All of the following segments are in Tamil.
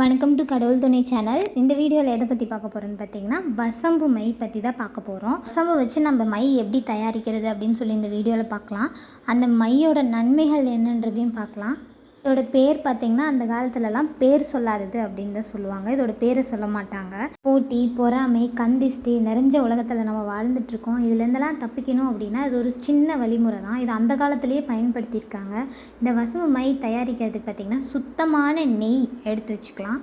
வணக்கம் டு கடவுள் துணை சேனல் இந்த வீடியோவில் எதை பற்றி பார்க்க போகிறோன்னு பார்த்தீங்கன்னா வசம்பு மை பற்றி தான் பார்க்க போகிறோம் வசம்பு வச்சு நம்ம மை எப்படி தயாரிக்கிறது அப்படின்னு சொல்லி இந்த வீடியோவில் பார்க்கலாம். அந்த மையோட நன்மைகள் என்னன்றதையும் பார்க்கலாம். இதோட பேர் பார்த்திங்கன்னா அந்த காலத்துலலாம் பேர் சொல்லாதது அப்படின்னு தான் சொல்லுவாங்க. இதோட பேரை சொல்ல மாட்டாங்க. போட்டி பொறாமை கந்திஷ்டி நிறைஞ்ச உலகத்தில் நம்ம வாழ்ந்துட்டுருக்கோம். இதுலேருந்தெல்லாம் தப்பிக்கணும் அப்படின்னா இது ஒரு சின்ன வழிமுறை தான். இது அந்த காலத்துலேயே பயன்படுத்தியிருக்காங்க. இந்த வசம்பு மை தயாரிக்கிறதுக்கு பார்த்திங்கன்னா சுத்தமான நெய் எடுத்து வச்சுக்கலாம்.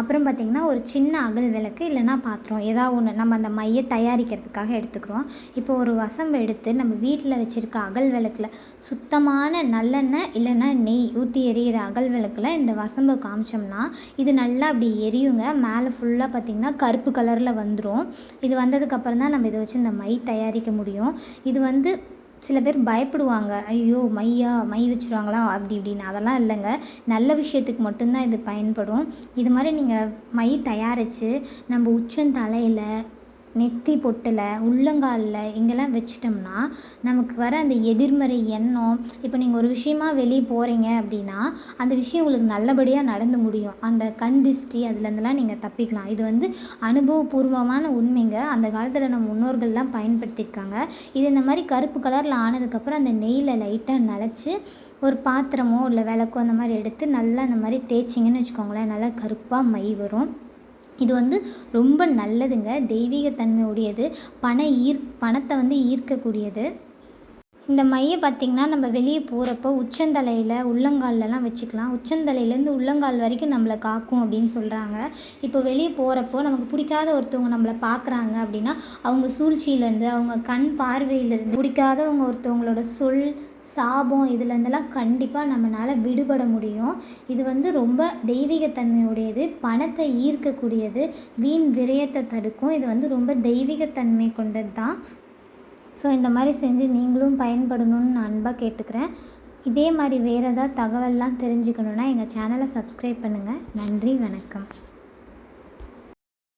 அப்புறம் பார்த்திங்கன்னா ஒரு சின்ன அகல் விளக்கு இல்லைன்னா பாத்திரம் ஏதாவது ஒன்று நம்ம அந்த மையை தயாரிக்கிறதுக்காக எடுத்துக்கிறோம். இப்போ ஒரு வசம்பு எடுத்து நம்ம வீட்டில் வச்சுருக்க அகல் விளக்கில் சுத்தமான நல்லெண்ணெய் இல்லைன்னா நெய் ஊற்றி எரியிற அகல் விளக்கில் இந்த வசம்பை காமிச்சோம்னா இது நல்லா அப்படி எரியுங்க. மேலே ஃபுல்லாக பார்த்திங்கன்னா கருப்பு கலரில் வந்துடும் இது வந்ததுக்கப்புறம் தான் நம்ம இதை வச்சு இந்த மை தயாரிக்க முடியும். இது வந்து சில பேர் பயப்படுவாங்க. ஐயோ மையா மை வச்சுருவாங்களா? அப்படி இப்படின்னு. அதெல்லாம் இல்லைங்க. நல்ல விஷயத்துக்கு மட்டும்தான் இது பயன்படும். இது மாதிரி நீங்கள் மை தயாரித்து நம்ம உச்சந்தலையில் நெத்தி பொட்டில் உள்ளங்காலில் இங்கெல்லாம் வச்சிட்டோம்னா நமக்கு வர அந்த எதிர்மறை எண்ணம் இப்போ நீங்கள் ஒரு விஷயமா வெளியே போகிறீங்க அப்படின்னா அந்த விஷயம் உங்களுக்கு நல்லபடியாக நடந்து முடியும். அந்த கண் திஷ்டி அதுலேருந்துலாம் நீங்கள் தப்பிக்கலாம். இது வந்து அனுபவபூர்வமான உண்மைங்க. அந்த காலத்தில் நம்ம முன்னோர்கள்லாம் பயன்படுத்தியிருக்காங்க. இது இந்த மாதிரி கருப்பு கலரில் ஆனதுக்கப்புறம் அந்த நெய்யில் லைட்டாக நனைச்சி ஒரு பாத்திரமோ இல்லை விளக்கோ அந்த மாதிரி எடுத்து நல்லா அந்த மாதிரி தேய்ச்சிங்கன்னு வச்சுக்கோங்களேன். நல்லா கருப்பாக மை வரும். இது வந்து ரொம்ப நல்லதுங்க. தெய்வீகத்தன்மை உடையது பண ஈர் பணத்தை வந்து ஈர்க்கக்கூடியது. இந்த மையை பார்த்திங்கன்னா நம்ம வெளியே போகிறப்போ உச்சந்தலையில் உள்ளங்கால்லலாம் வச்சுக்கலாம். உச்சந்தலையிலேருந்து உள்ளங்கால் வரைக்கும் நம்மளை காக்கும் அப்படின்னு சொல்கிறாங்க இப்போ வெளியே போகிறப்போ நமக்கு பிடிக்காத ஒருத்தவங்க நம்மளை பார்க்குறாங்க அப்படின்னா அவங்க சூழ்ச்சியிலேருந்து அவங்க கண் பார்வையிலேருந்து பிடிக்காதவங்க ஒருத்தவங்களோட சொல் சாபம் இதுலேருந்தெல்லாம் கண்டிப்பாக நம்மளால் விடுபட முடியும். இது வந்து ரொம்ப தெய்வீகத்தன்மையுடையது பணத்தை ஈர்க்கக்கூடியது வீண் விரயத்தை தடுக்கும். இது வந்து ரொம்ப தெய்வீகத்தன்மை கொண்டது தான் ஸோ இந்த மாதிரி செஞ்சு நீங்களும் பயன்படணும்னு நான் அன்பாக கேட்டுக்கிறேன். இதே மாதிரி வேறு ஏதாவது தகவல்லாம் தெரிஞ்சுக்கணுன்னா எங்கள் சேனலை சப்ஸ்கிரைப் பண்ணுங்கள் நன்றி வணக்கம்.